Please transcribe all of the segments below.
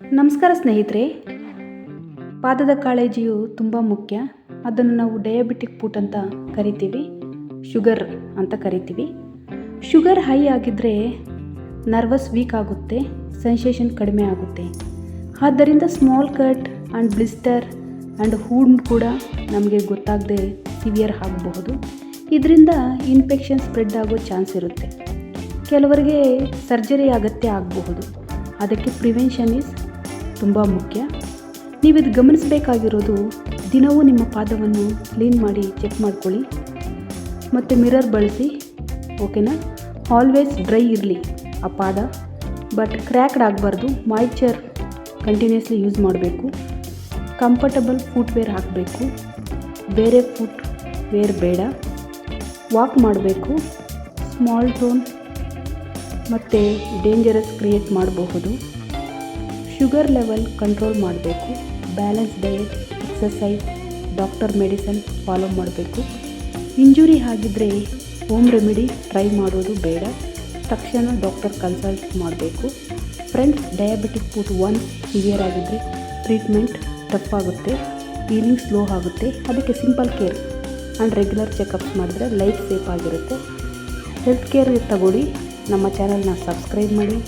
ನಮಸ್ಕಾರ ಸ್ನೇಹಿತರೆ. ಪಾದದ ಕಾಳಜಿಯು ತುಂಬ ಮುಖ್ಯ. ಅದನ್ನು ನಾವು ಡಯಾಬಿಟಿಕ್ ಫುಡ್ ಅಂತ ಕರಿತೀವಿ, ಶುಗರ್ ಅಂತ ಕರಿತೀವಿ. ಶುಗರ್ ಹೈ ಆಗಿದ್ದರೆ ನರ್ವಸ್ ವೀಕ್ ಆಗುತ್ತೆ, ಸೆನ್ಸೇಷನ್ ಕಡಿಮೆ ಆಗುತ್ತೆ. ಆದ್ದರಿಂದ small cut and blister and wound ಕೂಡ ನಮಗೆ ಗೊತ್ತಾಗದೆ ಸಿವಿಯರ್ ಆಗಬಹುದು. ಇದರಿಂದ ಇನ್ಫೆಕ್ಷನ್ ಸ್ಪ್ರೆಡ್ ಆಗೋ ಚಾನ್ಸ್ ಇರುತ್ತೆ. ಕೆಲವರಿಗೆ ಸರ್ಜರಿ ಅಗತ್ಯ ಆಗಬಹುದು. ಅದಕ್ಕೆ ಪ್ರಿವೆನ್ಷನ್ ಈಸ್ ತುಂಬ ಮುಖ್ಯ. ನೀವಿದು ಗಮನಿಸಬೇಕಾಗಿರೋದು ದಿನವೂ ನಿಮ್ಮ ಪಾದವನ್ನು ಕ್ಲೀನ್ ಮಾಡಿ ಚೆಕ್ ಮಾಡ್ಕೊಳ್ಳಿ. ಮತ್ತು ಮಿರರ್ ಬಳಸಿ ಓಕೆನಾ ಆಲ್ವೇಸ್ ಡ್ರೈ ಇರಲಿ ಆ ಪಾದ. ಬಟ್ ಕ್ರ್ಯಾಕ್ಡ್ ಆಗಬಾರ್ದು ಮಾಯ್ಚರ್ ಕಂಟಿನ್ಯೂಸ್ಲಿ ಯೂಸ್ ಮಾಡಬೇಕು. ಕಂಫರ್ಟಬಲ್ ಫುಟ್ವೇರ್ ಹಾಕಬೇಕು. ಬೇರೆ ಫುಟ್ ವೇರ್ ಬೇಡ. ವಾಕ್ ಮಾಡಬೇಕು. ಸ್ಮಾಲ್ ಟೋನ್ ಮತ್ತು ಡೇಂಜರಸ್ ಕ್ರಿಯೇಟ್ ಮಾಡಬಹುದು. ಶುಗರ್ ಲೆವೆಲ್ ಕಂಟ್ರೋಲ್ ಮಾಡಬೇಕು. Balance diet exercise doctor medicine follow ಮಾಡಬೇಕು. ಇಂಜುರಿ ಆಗಿದ್ದರೆ ಹೋಮ್ ರೆಮಿಡಿ ಟ್ರೈ ಮಾಡೋದು ಬೇಡ. ತಕ್ಷಣ ಡಾಕ್ಟರ್ ಕನ್ಸಲ್ಟ್ ಮಾಡಬೇಕು. Friends diabetic food one severe ಆಗಿದ್ದರೆ ಟ್ರೀಟ್ಮೆಂಟ್ ಟಫ್ ಆಗುತ್ತೆ. ಸ್ಲೋ ಆಗುತ್ತೆ. ಅದಕ್ಕೆ simple care and regular checkups ಮಾಡಿದ್ರೆ ಲೈಫ್ ಸೇಫ್ ಆಗಿರುತ್ತೆ. ಹೆಲ್ತ್ ಕೇರ್ ತಗೊಳ್ಳಿ. ನಮ್ಮ ಚಾನಲ್ನ ಸಬ್ಸ್ಕ್ರೈಬ್ ಮಾಡಿ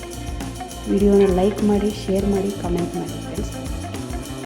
ವಿಡಿಯೋನ ಲೈಕ್ ಮಾಡಿ ಶೇರ್ ಮಾಡಿ ಕಮೆಂಟ್ ಮಾಡಿ ಫ್ರೆಂಡ್ಸ್